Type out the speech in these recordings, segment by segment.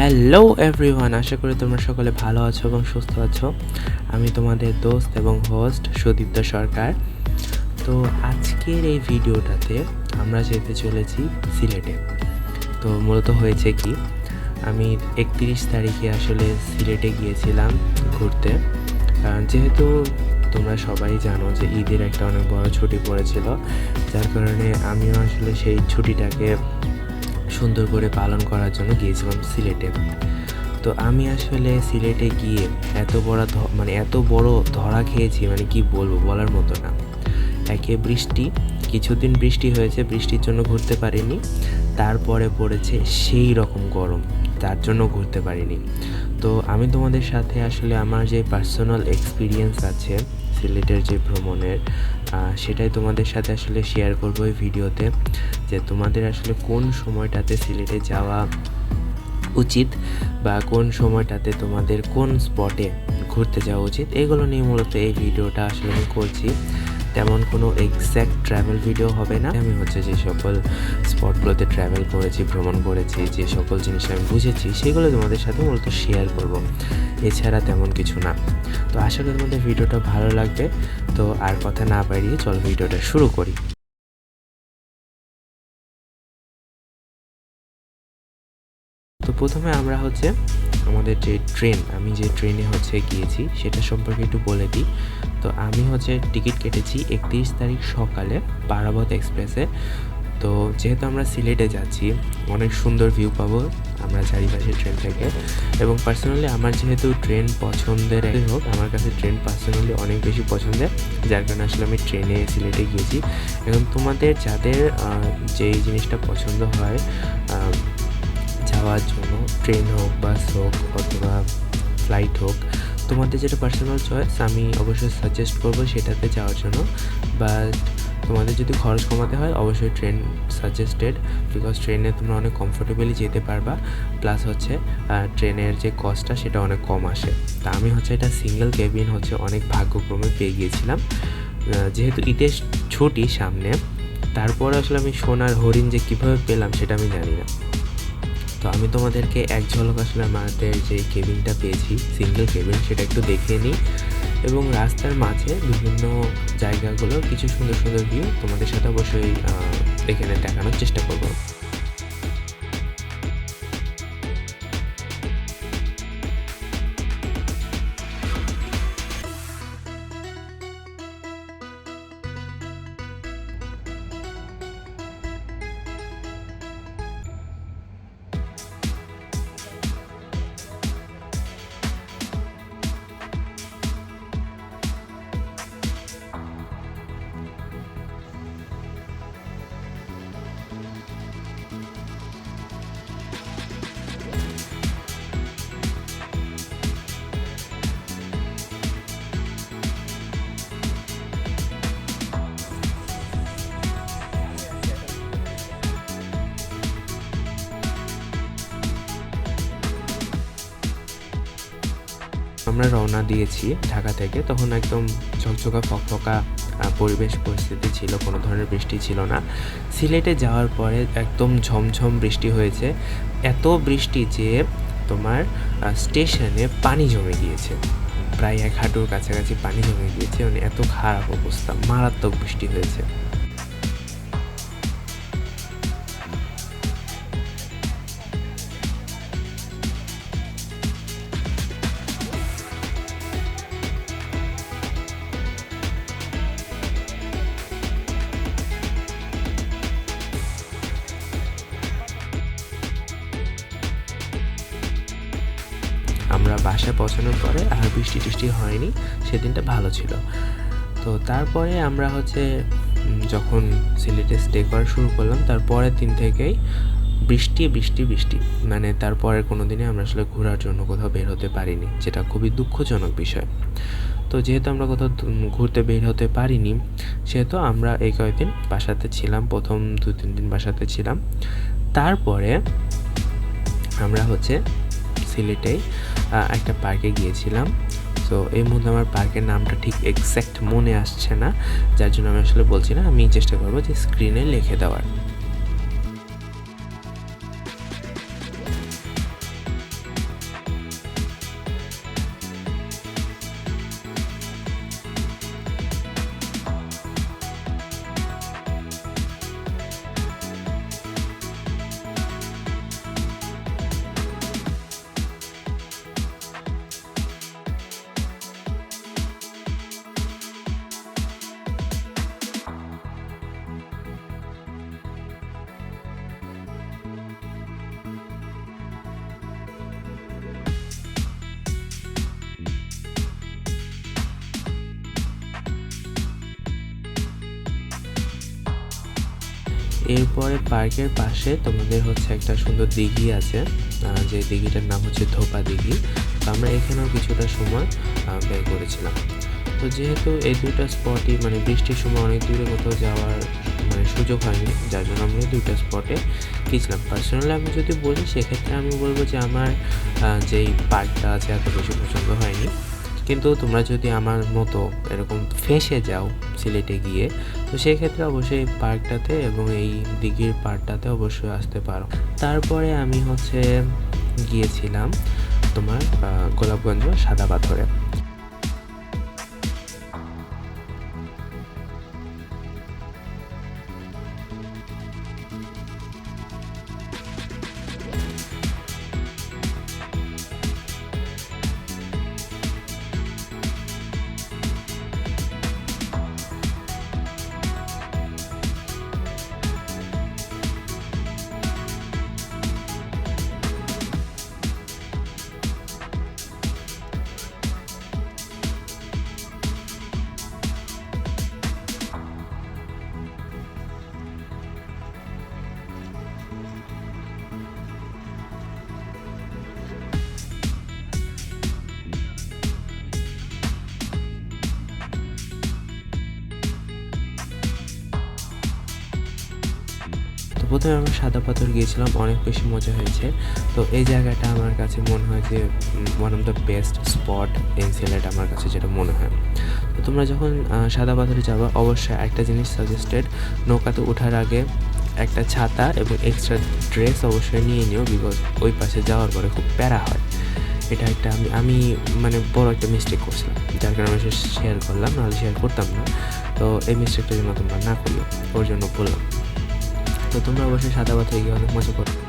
Hello everyone আশা করি তোমরা সকলে ভালো আছো এবং সুস্থ আছো। আমি তোমাদের দোস্ত এবং হোস্ট সুদীপ্ত সরকার। তো আজকের এই ভিডিওটাতে আমরা যেতে চলেছি সিলেটে। তো মূলত হয়েছে কি, আমি একত্রিশ তারিখে আসলে সিলেটে গিয়েছিলাম ঘুরতে। যেহেতু তোমরা সবাই জানো যে ঈদের একটা অনেক বড় ছুটি পড়েছিল, যার কারণে আমিও আসলে সেই ছুটিটাকে সুন্দর করে পালন করার জন্য গিয়েছিলাম সিলেটে। তো আমি আসলে সিলেটে গিয়ে এত বড় মানে এত বড় ধরা খেয়েছি মানে কি বলব বলার মতো না। একে বৃষ্টি, কিছুদিন বৃষ্টি হয়েছে, বৃষ্টির জন্য ঘুরতে পারিনি। তারপরে পড়েছে সেই রকম গরম, তার জন্য ঘুরতে পারিনি। তো আমি তোমাদের সাথে আসলে আমার যে পার্সোনাল এক্সপিরিয়েন্স আছে সিলেটের যে ভ্রমণের সেটাই তোমাদের সাথে আসলে শেয়ার করব এই ভিডিওতে, যে তোমাদের আসলে কোন সময়টাতে সিলেটে যাওয়া উচিত বা কোন সময়টাতে তোমাদের কোন স্পটে ঘুরতে যাওয়া উচিত, এগুলো নিয়ে মূলত এই ভিডিওটা আসলে আমি করছি। তেমন কোনো এক্স্যাক্ট ট্রাভেল ভিডিও হবে না। আমি হচ্ছে যে সকল স্পটগুলোতে ট্রাভেল করেছি, ভ্রমণ করেছি, যে সকল জিনিস আমি বুঝেছি, সেগুলো তোমাদের সাথে মূলত শেয়ার করব। এছাড়া তেমন কিছু না। তো আশা করি তোমাদের ভিডিওটা ভালো লাগবে। তো আর কথা না বাড়িয়ে চল ভিডিওটা শুরু করি। প্রথমে আমরা হচ্ছে আমাদের যে ট্রেন, আমি যে ট্রেনে হচ্ছে গিয়েছি সেটা সম্পর্কে একটু বলে দিই। তো আমি হচ্ছে টিকিট কেটেছি একত্রিশ তারিখ সকালে পারাবত এক্সপ্রেসে। তো যেহেতু আমরা সিলেটে যাচ্ছি, অনেক সুন্দর ভিউ পাবো আমরা চারিপাশে ট্রেন থেকে। এবং পার্সোনালি আমার যেহেতু ট্রেন পছন্দের হোক আমার কাছে ট্রেন পার্সোনালি অনেক বেশি পছন্দের। যার কারণে আসলে আমি ট্রেনে সিলেটে গিয়েছি। এবং তোমাদের যাদের যেই জিনিসটা পছন্দ হয় যাওয়ার জন্য ট্রেন হোক বাস হোক অথবা ফ্লাইট হোক, তোমাদের যেটা পার্সোনাল চয়েস আমি অবশ্যই সাজেস্ট করব সেটাতে যাওয়ার জন্য। বাট তোমাদের যদি খরচ কমাতে হয়, অবশ্যই ট্রেন সাজেস্টেড বিকজ ট্রেনে তোমরা অনেক কমফোর্টেবলি যেতে পারবা। প্লাস হচ্ছে ট্রেনের যে কস্টটা সেটা অনেক কম আসে। তা আমি হচ্ছে এটা সিঙ্গেল কেবিন হচ্ছে অনেক ভাগ্যক্রমে পেয়ে গিয়েছিলাম। যেহেতু ঈদের ছুটি সামনে, তারপরে আসলে আমি সোনার হরিণ যে কীভাবে পেলাম সেটা আমি জানি না। তো আমি তোমাদেরকে এক ঝলক আসলে আমাদের যে কেবিনটা পেয়েছি সিঙ্গেল কেবিন সেটা একটু দেখিয়ে নিই। এবং রাস্তার মাঝে বিভিন্ন জায়গাগুলো কিছু সুন্দর সুন্দর ভিউ তোমাদের সাথে অবশ্যই এখানে দেখানোর চেষ্টা করব। আমরা রওনা দিয়েছি ঢাকা থেকে, তখন একদম ঝকঝকা ফকফকা পরিবেশ পরিস্থিতি ছিল, কোনো ধরনের বৃষ্টি ছিল না। সিলেটে যাওয়ার পরে একদম ঝমঝম বৃষ্টি হয়েছে। এত বৃষ্টি যে তোমার স্টেশনে পানি জমে গিয়েছে। প্রায় এক হাঁটুর কাছাকাছি পানি জমে গিয়েছে মানে এত খারাপ অবস্থা, মারাত্মক বৃষ্টি হয়েছে। বাসায় পৌঁছানোর পরে আর বৃষ্টি টিষ্টি হয়নি, সেদিনটা ভালো ছিল। তো তারপরে আমরা হচ্ছে যখন সিলেটে স্টে করা শুরু করলাম, তার পরের দিন থেকেই বৃষ্টি বৃষ্টি বৃষ্টি। মানে তারপরের কোনো দিনে আমরা আসলে ঘোরার জন্য কোথাও বের হতে পারিনি, যেটা খুবই দুঃখজনক বিষয়। তো যেহেতু আমরা কোথাও ঘুরতে বের হতে পারিনি, সেহেতু আমরা এই কয়েকদিন বাসাতে ছিলাম, প্রথম দু, তিন দিন বাসাতে ছিলাম। তারপরে আমরা হচ্ছে সিলেটেই একটা পার্কে গিয়েছিলাম। তো এই মুহূর্তে আমার পার্কের নামটা ঠিক এক্স্যাক্ট মনে আসছে না, যার জন্য আমি আসলে বলছি না, আমি চেষ্টা করব যে স্ক্রিনে লিখে দেওয়ার। এরপরে পার্কের পাশে তোমাদের হচ্ছে একটা সুন্দর দিঘি আছে যে দিঘিটার নাম হচ্ছে ধোপা দিঘি। তো আমরা এখানেও কিছুটা সময় ব্যয় করেছিলাম। তো যেহেতু এই দুটো স্পটই মানে বৃষ্টির সময় অনেক দূরে কোথাও যাওয়ার মানে সুযোগ হয়নি, যার জন্য আমরা এই দুইটা স্পটে গেছিলাম পার্সোনালি আমি যদি বলি, সেক্ষেত্রে আমি বলব যে আমার যেই পার্কটা আছে এত বেশি পছন্দ হয়নি। কিন্তু তোমরা যদি আমার মতো এরকম ফেসে যাও সিলেটে গিয়ে, তো সেক্ষেত্রে অবশ্যই পার্কটাতে এবং এই দিঘির পার্কটাতে অবশ্যই আসতে পারো। তারপরে আমি হচ্ছে গিয়েছিলাম তোমার গোলাপগঞ্জ সাদা পাথরে প্রথমে আমি সাদা পাথর গিয়েছিলাম, অনেক বেশি মজা হয়েছে। তো এই জায়গাটা আমার কাছে মনে হয় যে one of the best spot in Sylhet আমার কাছে যেটা মনে হয়। তো তোমরা যখন সাদা পাথরে যাবে, অবশ্যই একটা জিনিস সাজেস্টেড নৌকাতে ওঠার আগে একটা ছাতা এবং এক্সট্রা ড্রেস অবশ্যই নিয়ে নিও বিকজ ওই পাশে যাওয়ার পরে খুব প্যারা হয়। এটা একটা আমি আমি মানে বড় একটা মিস্টেক করছিলাম। যার কারণে আমি শেয়ার করলাম, নাহলে শেয়ার করতাম না। তো এই মিস্টেকটা যেন তোমরা না করিও, ওর জন্য বললাম। তো তোমরা অবশ্যই সাদা পাথরে গিয়ে অনেক মজা করো।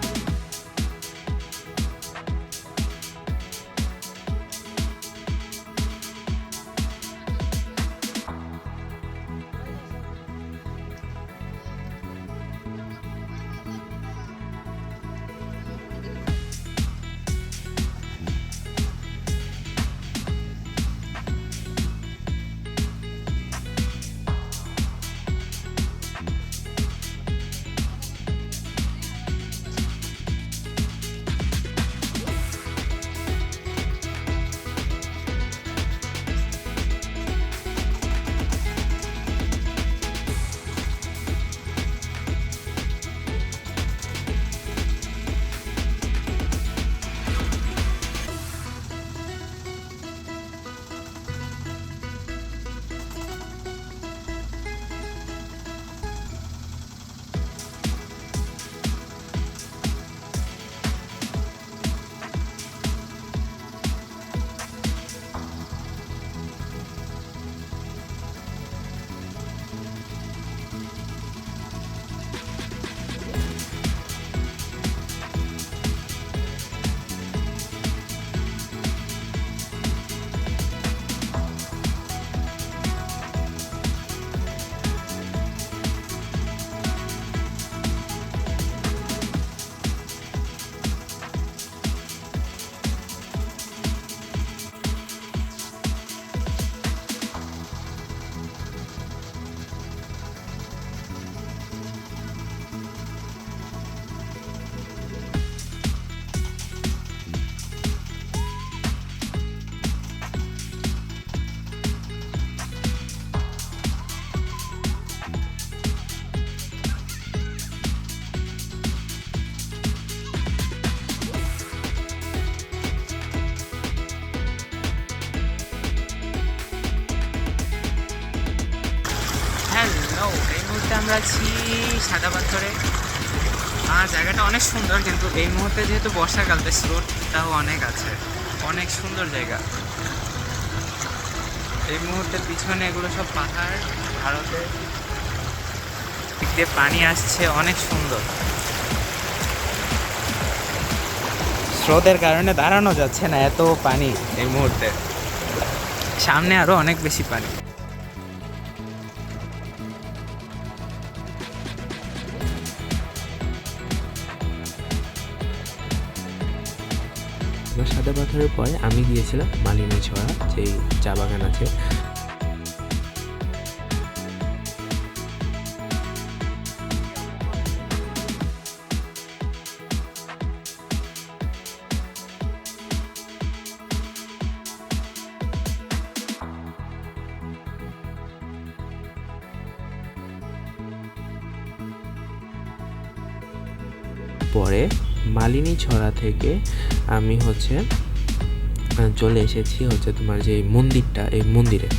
আমরা আছি সাদা পাথরে আর জায়গাটা অনেক সুন্দর কিন্তু এই মুহূর্তে যেহেতু বর্ষাকাল তাই স্রোতটাও অনেক আছে। অনেক সুন্দর জায়গা। এই মুহূর্তে পিছনে এগুলো সব পাহাড়, ভারতে। দিয়ে পানি আসছে, অনেক সুন্দর। স্রোতের কারণে দাঁড়ানো যাচ্ছে না এত পানি এই মুহূর্তে। সামনে আরও অনেক বেশি পানি। পাথরের পরে আমি গিয়েছিলাম, মালিনী ছড়া যেই চা বাগান আছে। পরে মালিনী ছড়া থেকে আমি হচ্ছে চলে এসেছি হচ্ছে তোমার যে মন্দিরটা এই মন্দিরে।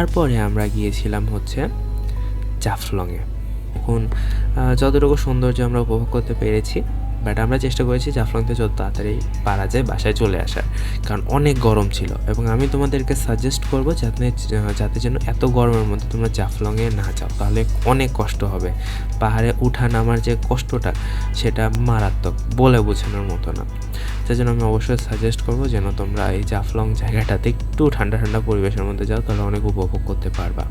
তারপরে আমরা গিয়েছিলাম হচ্ছে জাফলংয়ে। এখন যতটুকু সৌন্দর্য আমরা উপভোগ করতে পেরেছি বাট আমরা চেষ্টা করেছি জাফলংতে যত তাড়াতাড়ি পারা যায় বাসায় চলে আসার, কারণ অনেক গরম ছিল। এবং আমি তোমাদেরকে সাজেস্ট করব যাতে যাতে যেন এত গরমের মধ্যে তোমরা জাফলংয়ে না যাও, তাহলে অনেক কষ্ট হবে। পাহাড়ে উঠা নামার যে কষ্টটা, সেটা মারাত্মক, বলে বোঝানোর মতো না। সেই জন্য আমি অবশ্যই সাজেস্ট করব যেন তোমরা এই জাফলং জায়গাটাতে একটু ঠান্ডা ঠান্ডা পরিবেশের মধ্যে যাও, তাহলে অনেক উপভোগ করতে পারবা।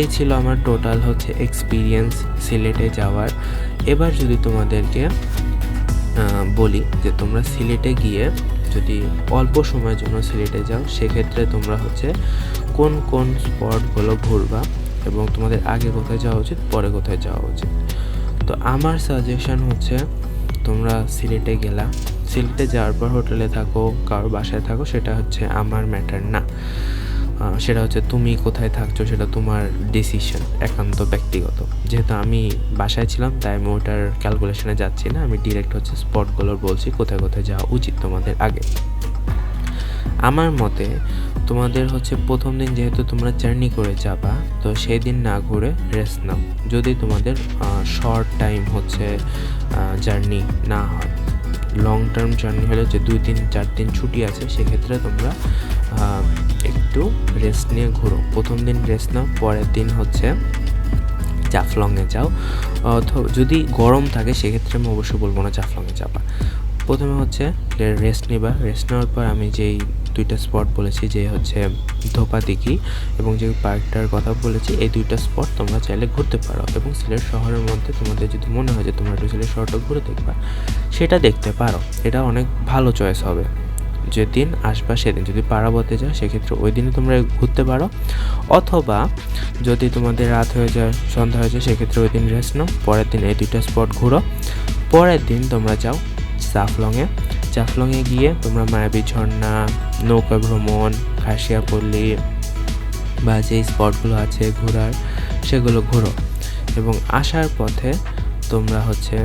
এই ছিল আমার টোটাল হচ্ছে এক্সপিরিয়েন্স সিলেটে যাওয়ার। এবার যদি তোমাদেরকে বলি যে তোমরা সিলেটে গিয়ে যদি অল্প সময়ের জন্য সিলেটে যাও, সেক্ষেত্রে তোমরা হচ্ছে কোন কোন স্পটগুলো ঘুরবা এবং তোমাদের আগে কোথায় যাওয়া উচিত, পরে কোথায় যাওয়া উচিত। তো আমার সাজেশন হচ্ছে তোমরা সিলেটে গেলা। সিলেটে যাওয়ার পর হোটেলে থাকো কারোর বাসায় থাকো, সেটা হচ্ছে আমার ম্যাটার না। সেটা হচ্ছে তুমি কোথায় থাকছো, সেটা তোমার ডিসিশন একান্ত ব্যক্তিগত। যেহেতু আমি বাসায় ছিলাম, তাই আমি ওটার ক্যালকুলেশনে যাচ্ছি না, আমি ডিরেক্ট হচ্ছে স্পটগুলোর বলছি, কোথায় কোথায় যাওয়া উচিত তোমাদের আগে। আমার মতে, তোমাদের হচ্ছে প্রথম দিন যেহেতু তোমরা জার্নি করে যাবা, তো সেই দিন না ঘুরে রেস্ট নাও। যদি তোমাদের শর্ট টাইম হচ্ছে জার্নি না হয় লং টার্ম জার্নি হলে যে দুই দিন চার দিন ছুটি আছে, সেক্ষেত্রে তোমরা একটু রেস্ট নিয়ে ঘুরো। প্রথম দিন রেস্ট নাও, পরের দিন হচ্ছে জাফলংয়ে যাও। যদি গরম থাকে, সেক্ষেত্রে আমি অবশ্যই বলব না জাফলংয়ে যাবা। প্রথমে হচ্ছে রেস্ট নিবা। রেস্ট নেওয়ার পর আমি যেই দুইটা স্পট বলেছি, যে হচ্ছে ধোপা দিঘি এবং যে পার্কটার কথা বলেছি, এই দুইটা স্পট তোমরা চাইলে ঘুরতে পারো এবং সিলেট শহরের মধ্যে তোমাদের যদি মনে হয় যে তোমরা একটু সিলেট শহরটা ঘুরে দেখবা, সেটা দেখতে পারো। এটা অনেক ভালো চয়েস হবে। যেদিন আসবা সেদিন। যদি পাড়াবতে যাও, সেক্ষেত্রে ওই দিনে তোমরা ঘুরতে পারো। অথবা যদি তোমাদের রাত হয়ে যায়, সন্ধ্যা হয়ে যায়, সেক্ষেত্রে ওই দিন রেস্ট নাও। পরের দিন এই দুইটা স্পট ঘুরো। পরের দিন তোমরা যাও জাফলংয়ে। জাফলংয়ে গিয়ে তোমরা মায়াবী ঝর্ণা, নৌকা ভ্রমণ, খাসিয়াপল্লী বা যেই স্পটগুলো আছে ঘোরার, সেগুলো ঘোরো। এবং আসার পথে তোমরা হচ্ছে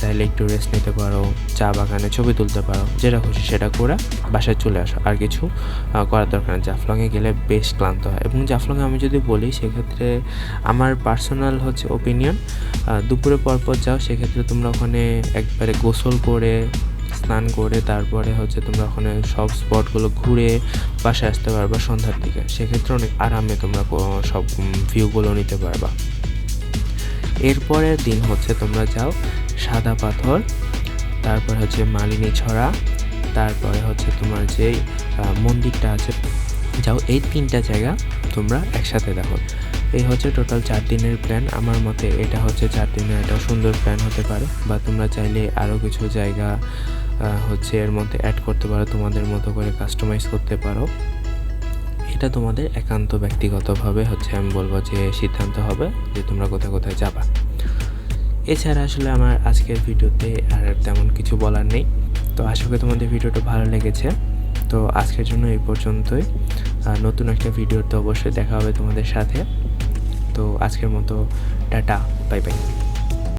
চাইলে একটু রেস্ট নিতে পারো, চা বাগানে ছবি তুলতে পারো, যেটা খুশি সেটা করে বাসায় চলে আসো। আর কিছু করার দরকার নেই। জাফলংয়ে গেলে বেশ ক্লান্ত হয়। এবং জাফলংয়ে আমি যদি বলি, সেক্ষেত্রে আমার পার্সোনাল হচ্ছে ওপিনিয়ন দুপুরে পরপর যাও, সেক্ষেত্রে তোমরা ওখানে একবারে গোসল করে, স্নান করে, তারপরে হচ্ছে তোমরা ওখানে সব স্পটগুলো ঘুরে বাসায় আসতে পারবা সন্ধ্যার দিকে। সেক্ষেত্রে অনেক আরামে তোমরা সব ভিউগুলো নিতে পারবা। এরপরের দিন হচ্ছে তোমরা যাও সাদা পাথর, তারপর হচ্ছে মালিনী ছড়া, তারপরে হচ্ছে তোমার যে মন্দিরটা আছে, যাও এই তিনটা জায়গা তোমরা একসাথে দেখো। এই হচ্ছে টোটাল চার দিনের প্ল্যান আমার মতে এটা হচ্ছে চার দিনের একটা সুন্দর প্ল্যান হতে পারে, বা তোমরা চাইলে আরও কিছু জায়গা হচ্ছে এর মধ্যে অ্যাড করতে পারো, তোমাদের মতো করে কাস্টমাইজ করতে পারো। এটা তোমাদের একান্ত ব্যক্তিগতভাবে হচ্ছে আমি বলব যে সিদ্ধান্ত হবে যে তোমরা কোথায় কোথায় যাবা। এছাড়া আসলে আমার আজকের ভিডিওতে আর তেমন কিছু বলার নেই। তো আশা করি তোমাদের ভিডিওটা ভালো লেগেছে। তো আজকের জন্য এই পর্যন্তই। নতুন একটা ভিডিওতে অবশ্যই দেখা হবে তোমাদের সাথে। তো আজকের মতো টাটা, বাই বাই।